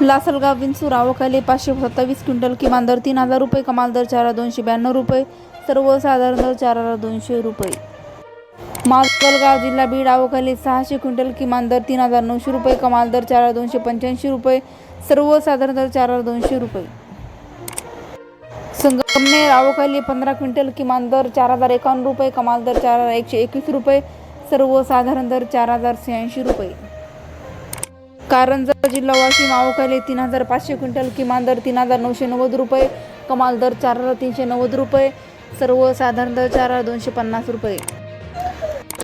लासलगाव विंचूर आवकाले पाचशे सत्तावीस क्विंटल किमान दर तीन हजार रुपये कमाल दर चार दोनशे ब्याण्णव रुपये सर्वसाधारण दर चार हजार दोनशे रुपये. माजलगाव जिल्हा बीड आवकाले सहाशे क्विंटल किमान दर तीन हजार नऊशे रुपये कमाल दर चार हजार दोनशे पंच्याऐंशी रुपये सर्वसाधारण दर चार हजार दोनशे रुपये. संगमनेर आवकाले पंधरा क्विंटल किमान दर चार हजार एकावन्न रुपये कमाल दर चार हजार एकशे एकवीस रुपये सर्वसाधारण दर चार हजार शहाऐंशी रुपये. कारंजा जिल्हा वाशिम आवकाले तीन हजार पाचशे क्विंटल किमान दर तीन हजार नऊशे नव्वद रुपये कमाल दर चार हजार तीनशे नव्वद रुपये सर्वसाधारण दर चार हजार दोनशे पन्नास रुपये.